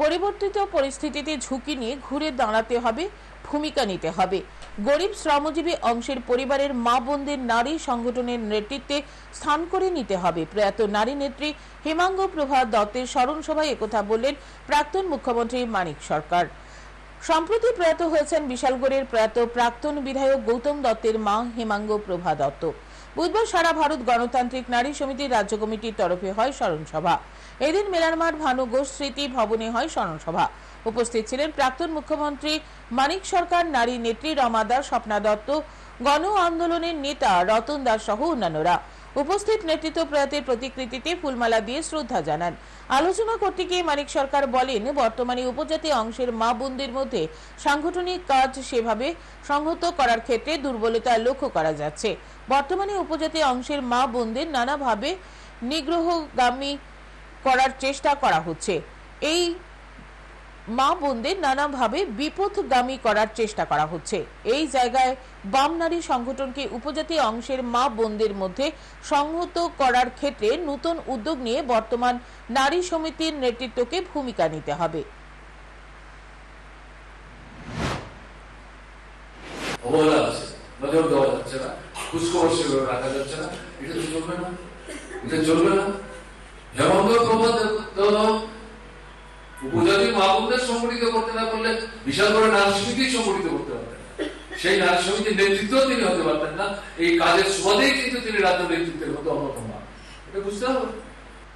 পরিবর্তিত পরিস্থিতিতে ঝুঁকি নিয়ে ঘুরে দাঁড়াতে হবে, ভূমিকা নিতে হবে। গরিব শ্রমজীবী অংশের পরিবারের মা বোনদের নারী সংগঠনের নেতৃত্বে স্থান করে নিতে হবে। প্রয়াত নারী নেত্রী হেমাঙ্গ প্রভা দত্তের স্মরণ সভায় একথা বললেন প্রাক্তন মুখ্যমন্ত্রী মানিক সরকার। সম্প্রতি প্রয়াত হয়েছেন বিশালগড়ের প্রয়াত প্রাক্তন বিধায়ক গৌতম দত্তের মা হেমাঙ্গ প্রভা দত্ত। বুধবার সারা ভারত গণতান্ত্রিক নারী সমিতির রাজ্য কমিটির তরফে হয় স্মরণসভা। এদিন মেলারমাঠ ভানু ঘোষ স্মৃতি ভবনে হয় স্মরণসভা। উপস্থিত ছিলেন প্রাক্তন মুখ্যমন্ত্রী মানিক সরকার, নারী নেত্রী রমা দাস, স্বপ্না দত্ত, গণ আন্দোলনের নেতা রতন দাস সহ অন্যান্যরা। উপস্থিত নেতৃত্ব প্রয়াতের প্রতিকৃতিতে ফুলমালা দিয়ে শ্রদ্ধা জানান। আলোচনা করতে গিয়ে মানিক সরকার বলেন, বর্তমানে উপজাতি অংশের মা বোনদের মধ্যে সাংগঠনিক কাজ সেভাবে সংহত করার ক্ষেত্রে দুর্বলতা লক্ষ্য করা যাচ্ছে। বর্তমানে উপজাতি অংশের মা বোনদের নানাভাবে নিগ্রহগামী করার চেষ্টা করা হচ্ছে। এই মা বোনদের নানাভাবে বিপথগামী করার চেষ্টা করা হচ্ছে। এই জায়গায় বাম নারী সংগঠনকে উপজাতি অংশের মা বোনদের মধ্যে সংহত করার ক্ষেত্রে নতুন উদ্যোগ নিয়ে বর্তমান নারী সমিতির নেতৃত্বকে ভূমিকা নিতে হবে। না। উপজাতি মাহবুবদের সংগঠিত করতে না পারলে বিশাল করে নারী সমিতি সংগঠিত করতে পারতেন সেই নারী সমিতির নেতৃত্ব তিনি হতে পারতেন না। এই কাজের সুবাদেই কিন্তু তিনি রাজ্য নেতৃত্বের মতো অন্যতম। এটা বুঝতে হবে।